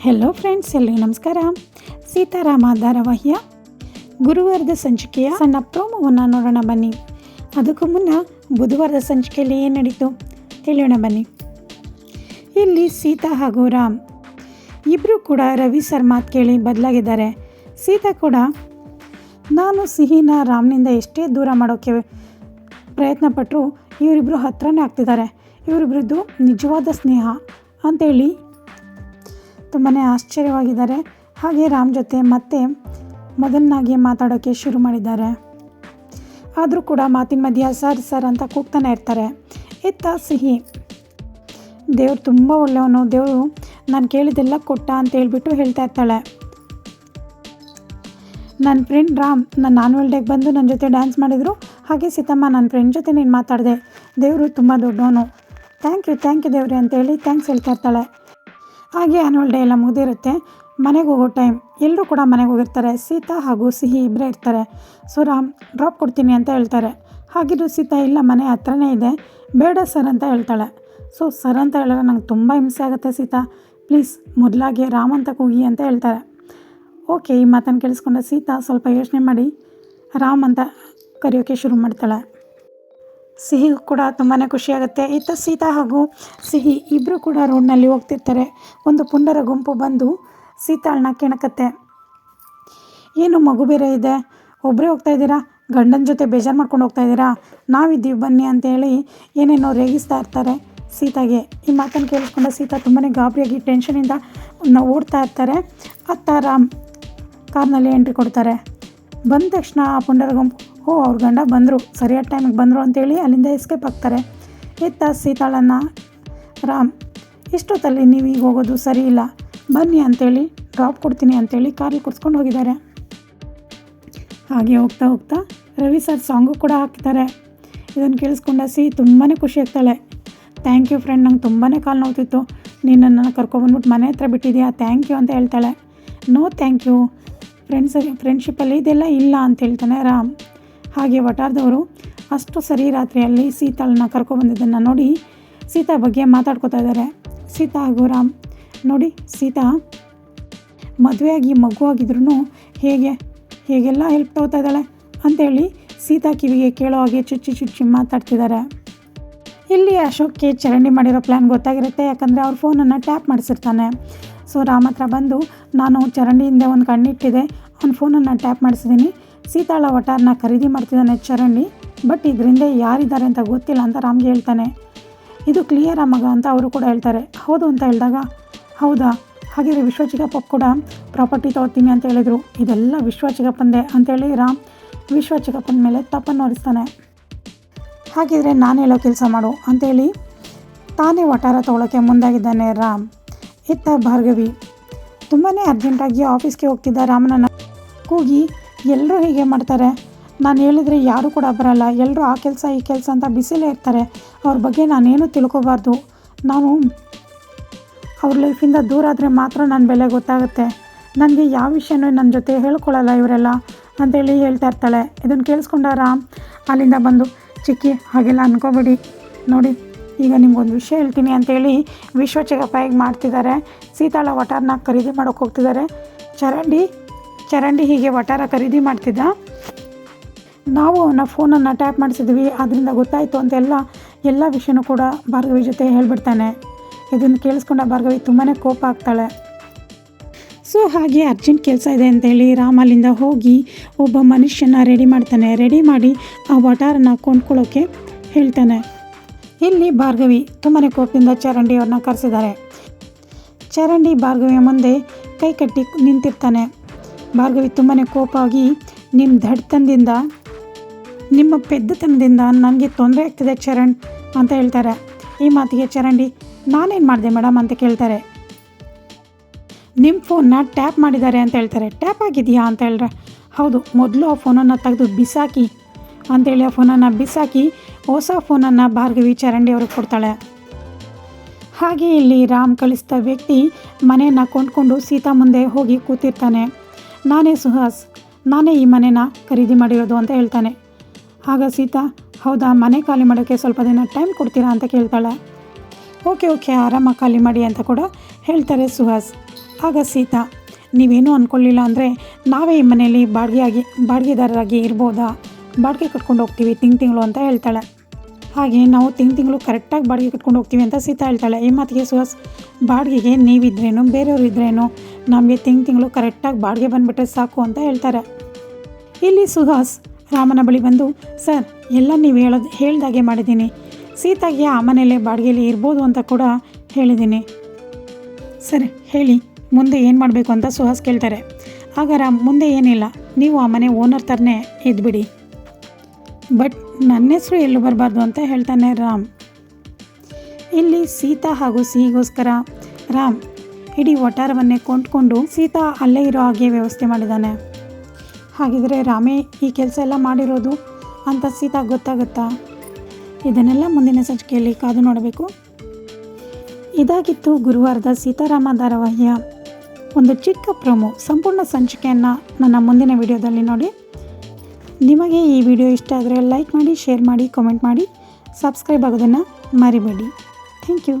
Hello friends ಎಲ್ರಿಗೂ ನಮಸ್ಕಾರ. ಸೀತಾರಾಮ ಧಾರಾವಾಹಿಯ ಗುರುವಾರದ ಸಂಚಿಕೆಯ ಸಣ್ಣ ಪ್ರೋಮೋವನ್ನು ನೋಡೋಣ ಬನ್ನಿ. ಅದಕ್ಕೂ ಮುನ್ನ ಬುಧವಾರದ ಸಂಚಿಕೆಯಲ್ಲಿ ಏನು ನಡೀತು? ತಿಳಿಯೋಣ ಬನ್ನಿ. ಇಲ್ಲಿ ಸೀತಾ ಹಾಗೂ ರಾಮ್ ಇಬ್ಬರು ಕೂಡ ರವಿ ಸರ್ ಮಾತು ಕೇಳಿ ಬದಲಾಗಿದ್ದಾರೆ. ಸೀತಾ ಕೂಡ, ನಾನು ಸಿಹಿನ ರಾಮ್ನಿಂದ ಎಷ್ಟೇ ದೂರ ಮಾಡೋಕ್ಕೆ ಪ್ರಯತ್ನ ಪಟ್ಟರು ಇವರಿಬ್ಬರು ಹತ್ರನೇ ಆಗ್ತಿದ್ದಾರೆ. ಇವರಿಬ್ಬರದ್ದು ನಿಜವಾದ ಸ್ನೇಹ ಅಂತೇಳಿ ತುಂಬಾ ಆಶ್ಚರ್ಯವಾಗಿದ್ದಾರೆ. ಹಾಗೆ ರಾಮ್ ಜೊತೆ ಮತ್ತೆ ಮೊದಲನಾಗಿ ಮಾತಾಡೋಕ್ಕೆ ಶುರು ಮಾಡಿದ್ದಾರೆ. ಆದರೂ ಕೂಡ ಮಾತಿನ ಮಧ್ಯ ಸರ್ ಸರ್ ಅಂತ ಕೂಗ್ತಾನೆ ಇರ್ತಾರೆ. ಇತ್ತ ಸಿಹಿ. ದೇವ್ರು ತುಂಬ ಒಳ್ಳೆಯವನು. ದೇವರು ನಾನು ಕೇಳಿದ್ದೆಲ್ಲ ಕೊಟ್ಟ ಅಂತ ಹೇಳ್ಬಿಟ್ಟು ಹೇಳ್ತಾ ಇರ್ತಾಳೆ. ನನ್ನ ಫ್ರೆಂಡ್ ರಾಮ್ ನನ್ನ ಆನ್ಯುವಲ್ ಡೇಗೆ ಬಂದು ನನ್ನ ಜೊತೆ ಡ್ಯಾನ್ಸ್ ಮಾಡಿದರು. ಹಾಗೆ ಸೀತಮ್ಮ ನನ್ನ ಫ್ರೆಂಡ್ ಜೊತೆ ನೀನು ಮಾತಾಡಿದೆ. ದೇವರು ತುಂಬ ದೊಡ್ಡವನು. ಥ್ಯಾಂಕ್ ಯು ಥ್ಯಾಂಕ್ ಯು ದೇವ್ರಿ ಅಂತೇಳಿ ಥ್ಯಾಂಕ್ಸ್ ಹೇಳ್ತಾ ಇರ್ತಾಳೆ. ಹಾಗೆ ಆ್ಯನ್ಯುವಲ್ ಡೇ ಎಲ್ಲ ಮುಗಿದಿರುತ್ತೆ. ಮನೆಗೆ ಹೋಗೋ ಟೈಮ್ ಎಲ್ಲರೂ ಕೂಡ ಮನೆಗೆ ಹೋಗಿರ್ತಾರೆ. ಸೀತಾ ಹಾಗೂ ಸಿಹಿ ಇಬ್ಬರೇ ಇರ್ತಾರೆ. ಸೊ ರಾಮ್ ಡ್ರಾಪ್ ಕೊಡ್ತೀನಿ ಅಂತ ಹೇಳ್ತಾರೆ. ಹಾಗಿದ್ರು ಸೀತಾ ಇಲ್ಲ, ಮನೆ ಹತ್ರನೇ ಇದೆ. ಬೇಡ ಸರ್ ಅಂತ ಹೇಳ್ತಾಳೆ. ಸೊ ಸರ್ ಅಂತ ಹೇಳಿದ್ರೆ ನಂಗೆ ತುಂಬ ಹಿಂಸೆ ಆಗುತ್ತೆ ಸೀತಾ. ಪ್ಲೀಸ್ ಮೊದಲಾಗಿ ರಾಮ್ ಅಂತ ಕೂಗಿ ಅಂತ ಹೇಳ್ತಾರೆ. ಓಕೆ ಈ ಮಾತನ್ನು ಕೇಳಿಸ್ಕೊಂಡ ಸೀತಾ ಸ್ವಲ್ಪ ಯೋಚನೆ ಮಾಡಿ ರಾಮ್ ಅಂತ ಕರೆಯೋಕ್ಕೆ ಶುರು ಮಾಡ್ತಾಳೆ. ಸಿಹಿ ಕೂಡ ತುಂಬಾ ಖುಷಿಯಾಗುತ್ತೆ. ಇತ್ತ ಸೀತಾ ಹಾಗೂ ಸಿಹಿ ಇಬ್ಬರು ಕೂಡ ರೋಡ್ನಲ್ಲಿ ಹೋಗ್ತಿರ್ತಾರೆ. ಒಂದು ಪುಂಡರ ಗುಂಪು ಬಂದು ಸೀತಾಳನ್ನ ಕೆಣಕತ್ತೆ. ಏನು ಮಗು ಬೇರೆ ಇದೆ? ಒಬ್ಬರೇ ಹೋಗ್ತಾ ಇದ್ದೀರಾ? ಗಂಡನ ಜೊತೆ ಬೇಜಾರು ಮಾಡ್ಕೊಂಡು ಹೋಗ್ತಾ ಇದ್ದೀರಾ? ನಾವಿದ್ದೀವಿ ಬನ್ನಿ ಅಂತೇಳಿ ಏನೇನೋ ರೇಗಿಸ್ತಾ ಇರ್ತಾರೆ ಸೀತಾಗೆ. ಈ ಮಾತನ್ನು ಕೇಳಿಸ್ಕೊಂಡ ಸೀತಾ ತುಂಬಾ ಗಾಬರಿಯಾಗಿ ಟೆನ್ಷನಿಂದ ಓಡ್ತಾ ಇರ್ತಾರೆ. ಅತ್ತ ರಾಮ್ ಕಾರ್ನಲ್ಲಿ ಎಂಟ್ರಿ ಕೊಡ್ತಾರೆ. ಬಂದ ತಕ್ಷಣ ಆ ಪುಂಡರ ಗುಂಪು ಓ ಅವ್ರ ಗಂಡ ಬಂದರು, ಸರಿಯಾದ ಟೈಮಿಗೆ ಬಂದರು ಅಂತೇಳಿ ಅಲ್ಲಿಂದ ಎಸ್ಕೇಪ್ ಆಗ್ತಾರೆ. ಇತ್ತ ಸೀತಾಳನ್ನ, ರಾಮ್, ಇಷ್ಟೊತ್ತಲ್ಲಿ ನೀವು ಈಗ ಹೋಗೋದು ಸರಿ ಇಲ್ಲ. ಬನ್ನಿ ಅಂತೇಳಿ ಡ್ರಾಪ್ ಕೊಡ್ತೀನಿ ಅಂತೇಳಿ ಕಾರಲ್ಲಿ ಕುಡ್ಸ್ಕೊಂಡು ಹೋಗಿದ್ದಾರೆ. ಹಾಗೆ ಹೋಗ್ತಾ ಹೋಗ್ತಾ ರವಿ ಸರ್ ಸಾಂಗು ಕೂಡ ಹಾಕ್ತಾರೆ ಇದನ್ನು ಕೇಳಿಸ್ಕೊಂಡ ಸಿ ತುಂಬಾ ಖುಷಿ ಆಗ್ತಾಳೆ. ಥ್ಯಾಂಕ್ ಯು ಫ್ರೆಂಡ್ ನಂಗೆ ತುಂಬಾ ಕಾಲು ನೋವ್ತಿತ್ತು. ನಿನ್ನನ್ನು ನನ್ನನ್ನು ಕರ್ಕೊಬಂದ್ಬಿಟ್ಟು ಮನೆ ಹತ್ರ ಬಿಟ್ಟಿದ್ಯಾ? ಥ್ಯಾಂಕ್ ಯು ಅಂತ ಹೇಳ್ತಾಳೆ. ನೋ ಥ್ಯಾಂಕ್ ಯು ಫ್ರೆಂಡ್ಸ್ ಫ್ರೆಂಡ್ಶಿಪ್ಪಲ್ಲಿ ಇದೆಲ್ಲ ಇಲ್ಲ ಅಂತ ಹೇಳ್ತಾನೆ ರಾಮ್. ಹಾಗೆ ವಟಾರದವರು ಅಷ್ಟು ಸರಿ ರಾತ್ರಿಯಲ್ಲಿ ಸೀತಾಳನ್ನ ಕರ್ಕೊಬಂದಿದ್ದನ್ನು ನೋಡಿ ಸೀತಾ ಬಗ್ಗೆ ಮಾತಾಡ್ಕೋತಾ ಇದ್ದಾರೆ. ಸೀತಾ ಹಾಗೂ ರಾಮ್, ನೋಡಿ ಸೀತಾ, ಮದುವೆಯಾಗಿ ಮಗು ಆಗಿದ್ರು ಹೇಗೆ, ಹೇಗೆಲ್ಲ ಹೆಲ್ಪ್ ತಗೋತಾ ಇದ್ದಾಳೆ ಅಂತೇಳಿ ಸೀತಾ ಕಿವಿಗೆ ಕೇಳೋ ಹಾಗೆ ಚುಚ್ಚಿ ಚುಚ್ಚಿ ಮಾತಾಡ್ತಿದ್ದಾರೆ. ಇಲ್ಲಿ ಅಶೋಕ್ಗೆ ಚರಂಡಿ ಮಾಡಿರೋ ಪ್ಲ್ಯಾನ್ ಗೊತ್ತಾಗಿರುತ್ತೆ, ಯಾಕಂದರೆ ಅವ್ರ ಫೋನನ್ನು ಟ್ಯಾಪ್ ಮಾಡಿಸಿರ್ತಾನೆ. ಸೊ ರಾಮ್ ಹತ್ರ ಬಂದು, ನಾನು ಚರಂಡಿಯಿಂದ ಒಂದು ಕಣ್ಣಿಟ್ಟಿದೆ ಅವ್ನ ಫೋನನ್ನು ಟ್ಯಾಪ್ ಮಾಡಿಸಿದ್ದೀನಿ ಸೀತಾಳ ವಟಾರನ ಖರೀದಿ ಮಾಡ್ತಿದ್ದಾನೆ ಚರಂಡಿ, ಬಟ್ ಇದರಿಂದ ಯಾರಿದ್ದಾರೆ ಅಂತ ಗೊತ್ತಿಲ್ಲ ಅಂತ ರಾಮ್ಗೆ ಹೇಳ್ತಾನೆ. ಇದು ಕ್ಲಿಯರ್ ಮಗ ಅಂತ ಅವರು ಕೂಡ ಹೇಳ್ತಾರೆ. ಹೌದು ಅಂತ ಹೇಳಿದಾಗ, ಹೌದಾ? ಹಾಗಿದ್ರೆ ವಿಶ್ವ ಕೂಡ ಪ್ರಾಪರ್ಟಿ ತೊಗೊತೀನಿ ಅಂತ ಹೇಳಿದರು. ಇದೆಲ್ಲ ವಿಶ್ವ ಚಿಕ್ಕಪ್ಪಂದೆ ಅಂತೇಳಿ ರಾಮ್ ವಿಶ್ವ ಚಿಕ್ಕಪ್ಪನ ಮೇಲೆ ತಪ್ಪನ್ನು ಹೊರಿಸ್ತಾನೆ. ಹಾಗಿದ್ರೆ ನಾನು ಹೇಳೋ ಕೆಲಸ ಮಾಡು ಅಂತೇಳಿ ತಾನೇ ವಟಾರ ತೊಗೊಳಕ್ಕೆ ಮುಂದಾಗಿದ್ದಾನೆ ರಾಮ್. ಇತ್ತ ಭಾರ್ಗವಿ. ತುಂಬಾ ಅರ್ಜೆಂಟಾಗಿ ಆಫೀಸ್ಗೆ ಹೋಗ್ತಿದ್ದ ರಾಮನನ್ನು ಕೂಗಿ ಎಲ್ಲರೂ ಹೀಗೆ ಮಾಡ್ತಾರೆ? ನಾನು ಹೇಳಿದರೆ ಯಾರೂ ಕೂಡ ಬರಲ್ಲ. ಎಲ್ಲರೂ ಆ ಕೆಲಸ, ಈ ಕೆಲಸ ಅಂತ ಬಿಸಿಲೇ ಇರ್ತಾರೆ. ಅವ್ರ ಬಗ್ಗೆ ನಾನೇನು ತಿಳ್ಕೊಬಾರ್ದು? ನಾನು ಅವ್ರ ಲೈಫಿಂದ ದೂರ ಆದರೆ ಮಾತ್ರ ನನ್ನ ಬೆಲೆ ಗೊತ್ತಾಗುತ್ತೆ. ನನಗೆ ಯಾವ ವಿಷಯನೂ ನನ್ನ ಜೊತೆ ಹೇಳ್ಕೊಳ್ಳಲ್ಲ ಇವರೆಲ್ಲ ಅಂತೇಳಿ ಹೇಳ್ತಾ ಇರ್ತಾಳೆ. ಇದನ್ನು ಕೇಳಿಸ್ಕೊಂಡ ಅಲ್ಲಿಂದ ಬಂದು, ಚಿಕ್ಕಿ, ಹಾಗೆಲ್ಲ ಅನ್ಕೋಬೇಡಿ. ನೋಡಿ, ಈಗ ನಿಮ್ಗೊಂದು ವಿಷಯ ಹೇಳ್ತೀನಿ ಅಂತೇಳಿ ವಿಶ್ವ ಚಿಕಪ್ಪ ಹೇಗೆ ಮಾಡ್ತಿದ್ದಾರೆ. ಸೀತಾಳ ವಟಾರ್ನ ಖರೀದಿ ಮಾಡೋಕೆ ಹೋಗ್ತಿದ್ದಾರೆ. ಚರಂಡಿ ಚರಂಡಿ ಹೀಗೆ ವಟಾರ ಖರೀದಿ ಮಾಡ್ತಿದ್ದ? ನಾವು ಅವನ ಫೋನನ್ನು ಟ್ಯಾಪ್ ಮಾಡಿಸಿದ್ವಿ ಅದರಿಂದ ಗೊತ್ತಾಯಿತು ಅಂತೆಲ್ಲ ಎಲ್ಲ ವಿಷಯನೂ ಕೂಡ ಭಾರ್ಗವಿ ಜೊತೆ ಹೇಳ್ಬಿಡ್ತಾನೆ. ಇದನ್ನು ಕೇಳಿಸ್ಕೊಂಡ ಭಾರ್ಗವಿ ತುಂಬಾ ಕೋಪ ಆಗ್ತಾಳೆ. ಸೊ ಹಾಗೆ ಅರ್ಜೆಂಟ್ ಕೆಲಸ ಇದೆ ಅಂತೇಳಿ ರಾಮ್ ಅಲ್ಲಿಂದ ಹೋಗಿ ಒಬ್ಬ ಮನುಷ್ಯನ ರೆಡಿ ಮಾಡ್ತಾನೆ. ರೆಡಿ ಮಾಡಿ ಆ ವಟಾರನ ಕೊಂಡ್ಕೊಳ್ಳೋಕ್ಕೆ ಹೇಳ್ತಾನೆ. ಇಲ್ಲಿ ಭಾರ್ಗವಿ ತುಂಬಾ ಕೋಪದಿಂದ ಚರಂಡಿ ಅವ್ರನ್ನ ಕರೆಸಿದ್ದಾರೆ. ಚರಂಡಿ ಭಾರ್ಗವಿಯ ಮುಂದೆ ಕೈ ಕಟ್ಟಿ ನಿಂತಿರ್ತಾನೆ. ಭಾರ್ಗವಿ ತುಂಬಾ ಕೋಪಾಗಿ ನಿಮ್ಮ ದಡ್ತನದಿಂದ, ನಿಮ್ಮ ಪೆದ್ದತನದಿಂದ ನನಗೆ ತೊಂದರೆ ಆಗ್ತದೆ ಚರಣ್ ಅಂತ ಹೇಳ್ತಾರೆ. ಈ ಮಾತಿಗೆ ಚರಂಡಿ, ನಾನೇನು ಮಾಡಿದೆ ಮೇಡಮ್? ಅಂತ ಕೇಳ್ತಾರೆ. ನಿಮ್ಮ ಫೋನ್ನ ಟ್ಯಾಪ್ ಮಾಡಿದ್ದಾರೆ ಅಂತ ಹೇಳ್ತಾರೆ. ಟ್ಯಾಪ್ ಆಗಿದೆಯಾ? ಅಂತ ಹೇಳಿದ್ರೆ ಹೌದು, ಮೊದಲು ಆ ಫೋನನ್ನು ತೆಗೆದು ಬಿಸಾಕಿ ಅಂತೇಳಿ ಆ ಫೋನನ್ನು ಬಿಸಾಕಿ ಹೊಸ ಫೋನನ್ನು ಭಾರ್ಗವಿ ಚರಂಡಿ ಅವ್ರಿಗೆ ಕೊಡ್ತಾಳೆ. ಹಾಗೆ ಇಲ್ಲಿ ರಾಮ್ ಕಳಿಸಿದ ವ್ಯಕ್ತಿ ಮನೆಯನ್ನು ಕೊಂಡ್ಕೊಂಡು ಸೀತಾ ಮುಂದೆ ಹೋಗಿ ಕೂತಿರ್ತಾನೆ. ನಾನೇ ಸುಹಾಸ್, ನಾನೇ ಈ ಮನೆನ ಖರೀದಿ ಮಾಡಿರೋದು ಅಂತ ಹೇಳ್ತಾನೆ. ಆಗ ಸೀತಾ, ಹೌದಾ, ಮನೆ ಖಾಲಿ ಮಾಡೋಕ್ಕೆ ಸ್ವಲ್ಪ ದಿನ ಟೈಮ್ ಕೊಡ್ತೀರಾ ಅಂತ ಕೇಳ್ತಾಳೆ. ಓಕೆ ಓಕೆ ಆರಾಮಾಗಿ ಖಾಲಿ ಮಾಡಿ ಅಂತ ಕೂಡ ಹೇಳ್ತಾರೆ ಸುಹಾಸ್. ಆಗ ಸೀತಾ, ನೀವೇನೂ ಅಂದ್ಕೊಳ್ಳಿಲ್ಲ ಅಂದರೆ ನಾವೇ ಈ ಮನೆಯಲ್ಲಿ ಬಾಡಿಗೆಯಾಗಿ, ಬಾಡಿಗೆದಾರರಾಗಿ ಇರ್ಬೋದಾ? ಬಾಡಿಗೆ ಕಟ್ಕೊಂಡು ಹೋಗ್ತೀವಿ ತಿಂಗ್ ತಿಂಗಳು ಅಂತ ಹೇಳ್ತಾಳೆ. ಹಾಗೆ ನಾವು ತಿಂಗ್ ತಿಂಗಳು ಕರೆಕ್ಟಾಗಿ ಬಾಡಿಗೆ ಕಟ್ಕೊಂಡು ಹೋಗ್ತೀವಿ ಅಂತ ಸೀತಾ ಹೇಳ್ತಾಳೆ. ಈ ಮಾತಿಗೆ ಸುಹಾಸ್, ಬಾಡಿಗೆಗೆ ನೀವಿದ್ರೇನು, ಬೇರೆಯವ್ರು ಇದ್ರೇನು? ನಮಗೆ ತಿಂಗ್ ತಿಂಗಳು ಕರೆಕ್ಟಾಗಿ ಬಾಡಿಗೆ ಬಂದುಬಿಟ್ರೆ ಸಾಕು ಅಂತ ಹೇಳ್ತಾರೆ. ಇಲ್ಲಿ ಸುಹಾಸ್ ರಾಮನ ಬಳಿ ಬಂದು, ಸರ್, ಎಲ್ಲ ನೀವು ಹೇಳೋದು ಹೇಳ್ದಾಗೆ ಮಾಡಿದ್ದೀನಿ. ಸೀತಾಗೆ ಆ ಮನೇಲೆ ಬಾಡಿಗೆಯಲ್ಲಿ ಇರ್ಬೋದು ಅಂತ ಕೂಡ ಹೇಳಿದ್ದೀನಿ. ಸರ್, ಹೇಳಿ, ಮುಂದೆ ಏನು ಮಾಡಬೇಕು ಅಂತ ಸುಹಾಸ್ ಕೇಳ್ತಾರೆ. ಆಗ ರಾಮ್, ಮುಂದೆ ಏನಿಲ್ಲ, ನೀವು ಆ ಮನೆ ಓನರ್ ಥರನೇ ಇದ್ಬಿಡಿ. ಬಟ್ ನನ್ನ ಹೆಸರು ಎಲ್ಲೂ ಬರಬಾರ್ದು ಅಂತ ಹೇಳ್ತಾನೆ ರಾಮ್. ಇಲ್ಲಿ ಸೀತಾ ಹಾಗೂ ಸಿಹಿಗೋಸ್ಕರ ರಾಮ್ ಇಡೀ ಒಟ್ಟಾರವನ್ನೇ ಕೊಂಡ್ಕೊಂಡು ಸೀತಾ ಅಲ್ಲೇ ಇರೋ ಹಾಗೆ ವ್ಯವಸ್ಥೆ ಮಾಡಿದ್ದಾನೆ. ಹಾಗಿದ್ರೆ ರಾಮೇ, ಈ ಕೆಲಸ ಎಲ್ಲ ಮಾಡಿರೋದು ಅಂತ ಸೀತಾ ಗೊತ್ತಾಗುತ್ತಾ? ಇದನ್ನೆಲ್ಲ ಮುಂದಿನ ಸಂಚಿಕೆಯಲ್ಲಿ ಕಾದು ನೋಡಬೇಕು. ಇದಾಗಿತ್ತು ಗುರುವಾರದ ಸೀತಾರಾಮ ಧಾರಾವಾಹಿಯ ಒಂದು ಚಿಕ್ಕ ಪ್ರೊಮೋ. ಸಂಪೂರ್ಣ ಸಂಚಿಕೆಯನ್ನು ನನ್ನ ಮುಂದಿನ ವಿಡಿಯೋದಲ್ಲಿ ನೋಡಿ. ನಿಮಗೆ ಈ ವಿಡಿಯೋ ಇಷ್ಟ ಆದರೆ ಲೈಕ್ ಮಾಡಿ, ಶೇರ್ ಮಾಡಿ ಕಮೆಂಟ್ ಮಾಡಿ ಸಬ್ಸ್ಕ್ರೈಬ್ ಆಗೋದನ್ನು ಮರಿಬೇಡಿ. Thank you